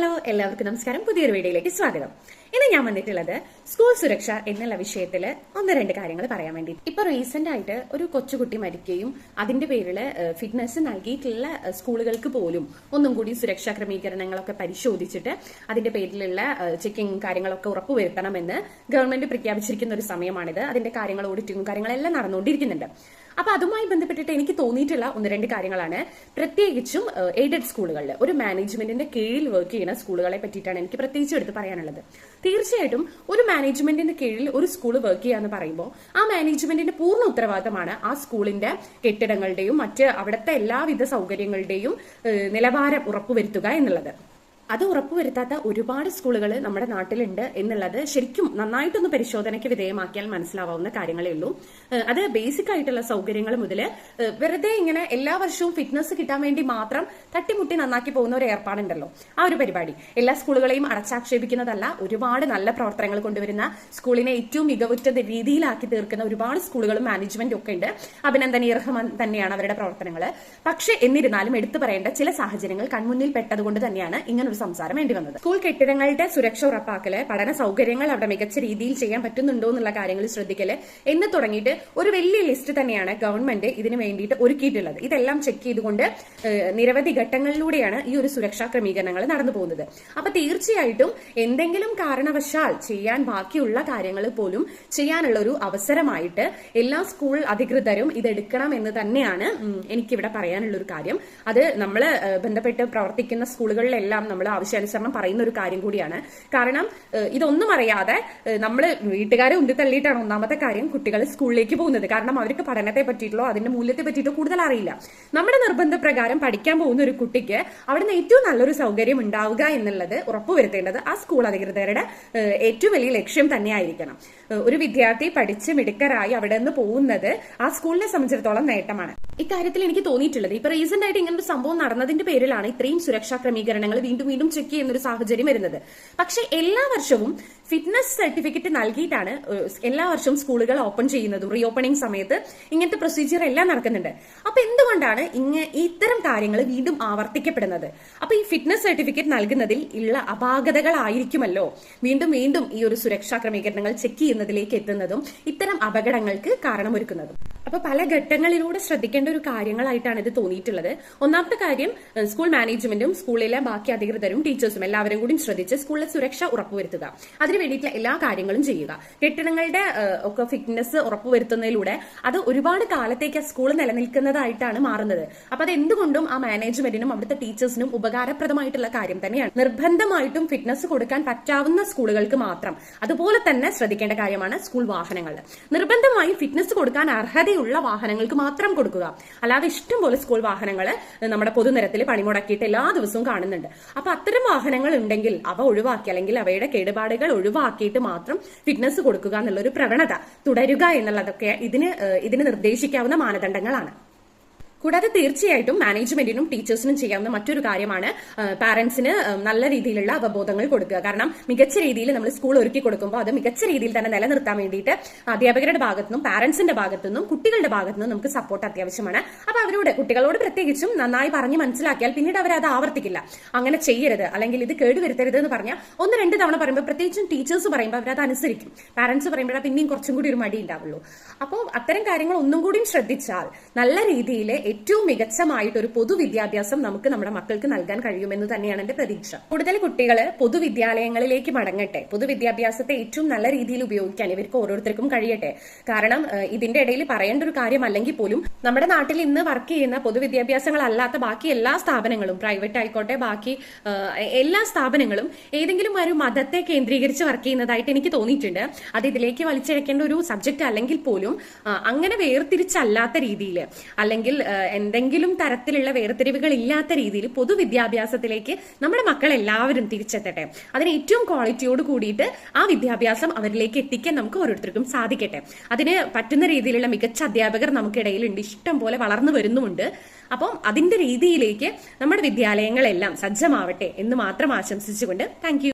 Hello എല്ലാവർക്കും നമസ്കാരം. പുതിയൊരു വീഡിയോയിലേക്ക് സ്വാഗതം. ഇന്ന് ഞാൻ വന്നിട്ടുള്ളത് സ്കൂൾ സുരക്ഷ എന്നുള്ള വിഷയത്തിൽ ഒന്ന് രണ്ട് കാര്യങ്ങൾ പറയാൻ വേണ്ടി ഇപ്പൊ റീസെന്റ് ആയിട്ട് ഒരു കൊച്ചുകുട്ടി മരിക്കുകയും അതിന്റെ പേരിൽ ഫിറ്റ്നസ് നൽകിയിട്ടുള്ള സ്കൂളുകൾക്ക് പോലും ഒന്നും കൂടി സുരക്ഷാ ക്രമീകരണങ്ങളൊക്കെ പരിശോധിച്ചിട്ട് അതിന്റെ പേരിലുള്ള ചെക്കിംഗ് കാര്യങ്ങളൊക്കെ ഉറപ്പുവരുത്തണമെന്ന് ഗവൺമെന്റ് പ്രഖ്യാപിച്ചിരിക്കുന്ന ഒരു സമയമാണിത്. അതിന്റെ കാര്യങ്ങൾ ഓഡിറ്റിങ്ങും കാര്യങ്ങളെല്ലാം നടന്നുകൊണ്ടിരിക്കുന്നുണ്ട്. അപ്പൊ അതുമായി ബന്ധപ്പെട്ടിട്ട് എനിക്ക് തോന്നിയിട്ടുള്ള ഒന്ന് രണ്ട് കാര്യങ്ങളാണ്. പ്രത്യേകിച്ചും എയ്ഡഡ് സ്കൂളുകളിൽ ഒരു മാനേജ്മെന്റിന്റെ കീഴിൽ വർക്ക് ചെയ്യുന്ന സ്കൂളുകളെ പറ്റിയിട്ടാണ് എനിക്ക് പ്രത്യേകിച്ച് എടുത്ത് പറയാനുള്ളത്. തീർച്ചയായിട്ടും ഒരു മാനേജ്മെന്റിന്റെ കീഴിൽ ഒരു സ്കൂൾ വർക്ക് ചെയ്യാന്ന് പറയുമ്പോൾ ആ മാനേജ്മെന്റിന്റെ പൂർണ ഉത്തരവാദിത്തമാണ് ആ സ്കൂളിന്റെ കെട്ടിടങ്ങളുടെയും മറ്റ് അവിടുത്തെ എല്ലാവിധ സൗകര്യങ്ങളുടെയും നിലവാരം ഉറപ്പുവരുത്തുക എന്നുള്ളത്. അത് ഉറപ്പുവരുത്താത്ത ഒരുപാട് സ്കൂളുകൾ നമ്മുടെ നാട്ടിലുണ്ട് എന്നുള്ളത് ശരിക്കും നന്നായിട്ടൊന്ന് പരിശോധനയ്ക്ക് വിധേയമാക്കിയാൽ മനസ്സിലാവാവുന്ന കാര്യങ്ങളേ ഉള്ളൂ. അത് ബേസിക് ആയിട്ടുള്ള സൗകര്യങ്ങൾ മുതൽ വെറുതെ ഇങ്ങനെ എല്ലാ വർഷവും ഫിറ്റ്നസ് കിട്ടാൻ വേണ്ടി മാത്രം തട്ടിമുട്ടി നന്നാക്കി പോകുന്ന ഒരു ഏർപ്പാടുണ്ടല്ലോ. ആ ഒരു പരിപാടി. എല്ലാ സ്കൂളുകളെയും അടച്ചാക്ഷേപിക്കുന്നതല്ല ഒരുപാട് നല്ല പ്രവർത്തനങ്ങൾ കൊണ്ടുവരുന്ന സ്കൂളിനെ ഏറ്റവും മികവുറ്റ രീതിയിലാക്കി തീർക്കുന്ന ഒരുപാട് സ്കൂളുകളും മാനേജ്മെന്റും ഒക്കെ ഉണ്ട്. അഭിനന്ദനീയർഹം തന്നെയാണ് അവരുടെ പ്രവർത്തനങ്ങൾ പക്ഷേ എന്നിരുന്നാലും എടുത്തു പറയേണ്ട ചില സാഹചര്യങ്ങൾ കൺമുന്നിൽ പെട്ടതുകൊണ്ട് തന്നെയാണ് ഇങ്ങനൊരു സംസാരം വേണ്ടി വന്നത്. സ്കൂൾ കെട്ടിടങ്ങളുടെ സുരക്ഷ ഉറപ്പാക്കൽ പഠന സൗകര്യങ്ങൾ അവിടെ മികച്ച രീതിയിൽ ചെയ്യാൻ പറ്റുന്നുണ്ടോ എന്നുള്ള കാര്യങ്ങൾ ശ്രദ്ധിക്കൽ എന്ന് തുടങ്ങിയിട്ട് ഒരു വലിയ ലിസ്റ്റ് തന്നെയാണ് ഗവൺമെന്റ് ഇതിനു വേണ്ടിയിട്ട് ഒരുക്കിയിട്ടുള്ളത്. ഇതെല്ലാം ചെക്ക് ചെയ്തുകൊണ്ട് നിരവധി ഘട്ടങ്ങളിലൂടെയാണ് ഈ ഒരു സുരക്ഷാ ക്രമീകരണങ്ങൾ നടന്നു പോകുന്നത്. അപ്പൊ തീർച്ചയായിട്ടും എന്തെങ്കിലും കാരണവശാൽ ചെയ്യാൻ ബാക്കിയുള്ള കാര്യങ്ങൾ പോലും ചെയ്യാനുള്ള ഒരു അവസരമായിട്ട് എല്ലാ സ്കൂൾ അധികൃതരും ഇതെടുക്കണം എന്ന് തന്നെയാണ് എനിക്കിവിടെ പറയാനുള്ള ഒരു കാര്യം. അത് നമ്മൾ ബന്ധപ്പെട്ട് പ്രവർത്തിക്കുന്ന സ്കൂളുകളിലെല്ലാം നമ്മൾ ആവശ്യാനുസരണം പറയുന്ന ഒരു കാര്യം കൂടിയാണ്. കാരണം ഇതൊന്നും അറിയാതെ നമ്മൾ വീട്ടുകാരെ ഉന്തി തള്ളിയിട്ടാണ് ഒന്നാമത്തെ കാര്യം കുട്ടികൾ സ്കൂളിലേക്ക് പോകുന്നത്. കാരണം അവർക്ക് പഠനത്തെ പറ്റിയിട്ടോ അതിന്റെ മൂല്യത്തെ പറ്റിയിട്ടോ കൂടുതൽ അറിയില്ല. നമ്മുടെ നിർബന്ധപ്രകാരം പഠിക്കാൻ പോകുന്ന ഒരു കുട്ടിക്ക് അവിടുന്ന് ഏറ്റവും നല്ലൊരു സൗകര്യം ഉണ്ടാവുക എന്നുള്ളത് ഉറപ്പുവരുത്തേണ്ടത് ആ സ്കൂൾ അധികൃതരുടെ ഏറ്റവും വലിയ ലക്ഷ്യം തന്നെയായിരിക്കണം. ഒരു വിദ്യാർത്ഥി പഠിച്ച് മിടുക്കരായി അവിടെ നിന്ന് പോകുന്നത് ആ സ്കൂളിനെ സംബന്ധിച്ചിടത്തോളം നേട്ടമാണ്. ഇക്കാര്യത്തിൽ എനിക്ക് തോന്നിയിട്ടുള്ളത് ഇപ്പൊ റീസെന്റ് ആയിട്ട് ഇങ്ങനെ ഒരു സംഭവം നടന്നതിന്റെ പേരിലാണ് ഇത്രയും സുരക്ഷാ ക്രമീകരണങ്ങൾ വീണ്ടും വീണ്ടും ചെക്ക് ചെയ്യുന്ന ഒരു സാഹചര്യം വരുന്നത്. പക്ഷേ എല്ലാ വർഷവും ഫിറ്റ്നസ് സർട്ടിഫിക്കറ്റ് നൽകിയിട്ടാണ് എല്ലാ വർഷവും സ്കൂളുകൾ ഓപ്പൺ ചെയ്യുന്നത് റീ ഓപ്പണിംഗ് സമയത്ത് ഇങ്ങനത്തെ പ്രൊസീജിയർ എല്ലാം നടക്കുന്നുണ്ട്. അപ്പൊ എന്തുകൊണ്ടാണ് ഇങ്ങനെ ഇത്തരം കാര്യങ്ങൾ വീണ്ടും ആവർത്തിക്കപ്പെടുന്നത്? അപ്പൊ ഈ ഫിറ്റ്നസ് സർട്ടിഫിക്കറ്റ് നൽകുന്നതിൽ ഉള്ള അപാകതകളായിരിക്കുമല്ലോ വീണ്ടും വീണ്ടും ഈ ഒരു സുരക്ഷാ ക്രമീകരണങ്ങൾ ചെക്ക് ചെയ്യുന്നതിലേക്ക് എത്തുന്നതും ഇത്തരം അപകടങ്ങൾക്ക് കാരണമൊരുക്കുന്നതും. അപ്പൊ പല ഘട്ടങ്ങളിലൂടെ ശ്രദ്ധിക്കേണ്ട ഒരു കാര്യങ്ങളായിട്ടാണ് ഇത് തോന്നിയിട്ടുള്ളത്. ഒന്നാമത്തെ കാര്യം സ്കൂൾ മാനേജ്മെന്റും സ്കൂളിലെ ബാക്കി അധികൃതരും ടീച്ചേഴ്സും എല്ലാവരും കൂടി ശ്രദ്ധിച്ച് സ്കൂളിലെ സുരക്ഷ ഉറപ്പുവരുത്തുക. അതിനു വേണ്ടിയിട്ടുള്ള എല്ലാ കാര്യങ്ങളും ചെയ്യുക. കെട്ടിടങ്ങളുടെ ഒക്കെ ഫിറ്റ്നസ് ഉറപ്പുവരുത്തുന്നതിലൂടെ അത് ഒരുപാട് കാലത്തേക്ക് ആ സ്കൂൾ നിലനിൽക്കുന്നതായിട്ടാണ് മാറുന്നത്. അപ്പൊ അത് എന്തുകൊണ്ടും ആ മാനേജ്മെന്റിനും അവിടുത്തെ ടീച്ചേഴ്സിനും ഉപകാരപ്രദമായിട്ടുള്ള കാര്യം തന്നെയാണ്. നിർബന്ധമായിട്ടും ഫിറ്റ്നസ് കൊടുക്കാൻ പറ്റാവുന്ന സ്കൂളുകൾക്ക് മാത്രം. അതുപോലെ തന്നെ ശ്രദ്ധിക്കേണ്ട കാര്യമാണ് സ്കൂൾ വാഹനങ്ങൾ. നിർബന്ധമായും ഫിറ്റ്നസ് കൊടുക്കാൻ അർഹതയുള്ള വാഹനങ്ങൾക്ക് മാത്രം കൊടുക്കുക. അല്ലാതെ ഇഷ്ടം പോലെ സ്കൂൾ വാഹനങ്ങൾ നമ്മുടെ പൊതുനിരത്തിൽ പണിമുടക്കിയിട്ട് എല്ലാ ദിവസവും കാണുന്നുണ്ട്. അപ്പൊ അത്തരം വാഹനങ്ങൾ ഉണ്ടെങ്കിൽ അവ ഒഴിവാക്കി അല്ലെങ്കിൽ അവയുടെ കേടുപാടുകൾ ഒഴിവാക്കിയിട്ട് മാത്രം ഫിറ്റ്നസ് കൊടുക്കുക എന്നുള്ള ഒരു പ്രവണത തുടരുക എന്നുള്ളതൊക്കെ ഇതിന് ഇതിന് നിർദ്ദേശിക്കാവുന്ന മാനദണ്ഡങ്ങളാണ്. കൂടാതെ തീർച്ചയായിട്ടും മാനേജ്മെന്റിനും ടീച്ചേഴ്സിനും ചെയ്യാവുന്ന മറ്റൊരു കാര്യമാണ് പാരന്റ്സിന് നല്ല രീതിയിലുള്ള അവബോധങ്ങൾ കൊടുക്കുക. കാരണം മികച്ച രീതിയിൽ നമ്മൾ സ്കൂൾ ഒരുക്കി കൊടുക്കുമ്പോൾ അത് മികച്ച രീതിയിൽ തന്നെ നിലനിർത്താൻ വേണ്ടിയിട്ട് അധ്യാപകരുടെ ഭാഗത്തുനിന്നും പാരന്റ്സിന്റെ ഭാഗത്തുനിന്നും കുട്ടികളുടെ ഭാഗത്തുനിന്നും നമുക്ക് സപ്പോർട്ട് അത്യാവശ്യമാണ്. അപ്പൊ അവരോട് കുട്ടികളോട് പ്രത്യേകിച്ചും നന്നായി പറഞ്ഞ് മനസ്സിലാക്കിയാൽ പിന്നീട് അവർ അത് ആവർത്തിക്കില്ല. അങ്ങനെ ചെയ്യരുത്. അല്ലെങ്കിൽ ഇത് കേടുവരുത്തരുത് എന്ന് പറഞ്ഞാൽ ഒന്ന് രണ്ട് തവണ പറയുമ്പോൾ പ്രത്യേകിച്ചും ടീച്ചേഴ്സ് പറയുമ്പോൾ അവരത് അനുസരിക്കും. പാരന്റ്സ് പറയുമ്പോഴാണ് പിന്നെയും കുറച്ചും കൂടി ഒരു മടി ഉണ്ടാവുള്ളൂ. അപ്പോൾ അത്തരം കാര്യങ്ങൾ ഒന്നും കൂടിയും ശ്രദ്ധിച്ചാൽ നല്ല രീതിയിൽ ഏറ്റവും മികച്ചമായിട്ട് ഒരു പൊതുവിദ്യാഭ്യാസം നമുക്ക് നമ്മുടെ മക്കൾക്ക് നൽകാൻ കഴിയുമെന്ന് തന്നെയാണ് എന്റെ പ്രതീക്ഷ. കൂടുതൽ കുട്ടികൾ പൊതുവിദ്യാലയങ്ങളിലേക്ക് മടങ്ങട്ടെ. പൊതുവിദ്യാഭ്യാസത്തെ ഏറ്റവും നല്ല രീതിയിൽ ഉപയോഗിക്കാൻ ഇവർക്ക് ഓരോരുത്തർക്കും കഴിയട്ടെ. കാരണം ഇതിന്റെ ഇടയിൽ പറയേണ്ട ഒരു കാര്യം അല്ലെങ്കിൽ പോലും നമ്മുടെ നാട്ടിൽ ഇന്ന് വർക്ക് ചെയ്യുന്ന പൊതുവിദ്യാഭ്യാസങ്ങളല്ലാത്ത ബാക്കി എല്ലാ സ്ഥാപനങ്ങളും പ്രൈവറ്റ് ആയിക്കോട്ടെ ബാക്കി എല്ലാ സ്ഥാപനങ്ങളും ഏതെങ്കിലും ഒരു മതത്തെ കേന്ദ്രീകരിച്ച് വർക്ക് ചെയ്യുന്നതായിട്ട് എനിക്ക് തോന്നിയിട്ടുണ്ട്. അത് ഇതിലേക്ക് വലിച്ചിഴക്കേണ്ട ഒരു സബ്ജക്റ്റ് അല്ലെങ്കിൽ പോലും അങ്ങനെ വേർതിരിച്ചല്ലാത്ത രീതിയിൽ അല്ലെങ്കിൽ എന്തെങ്കിലും തരത്തിലുള്ള വേർതിരിവുകൾ ഇല്ലാത്ത രീതിയിൽ പൊതുവിദ്യാഭ്യാസത്തിലേക്ക് നമ്മുടെ മക്കൾ എല്ലാവരും തിരിച്ചെത്തട്ടെ. അതിന് ഏറ്റവും ക്വാളിറ്റിയോട് കൂടിയിട്ട് ആ വിദ്യാഭ്യാസം അവരിലേക്ക് എത്തിക്കാൻ നമുക്ക് ഓരോരുത്തർക്കും സാധിക്കട്ടെ. അതിന് പറ്റുന്ന രീതിയിലുള്ള മികച്ച അധ്യാപകർ നമുക്കിടയിലുണ്ട്. ഇഷ്ടം പോലെ വളർന്നു വരുന്നുമുണ്ട്. അപ്പം അതിന്റെ രീതിയിലേക്ക് നമ്മുടെ വിദ്യാലയങ്ങളെല്ലാം സജ്ജമാവട്ടെ എന്ന് മാത്രം ആശംസിച്ചുകൊണ്ട് താങ്ക്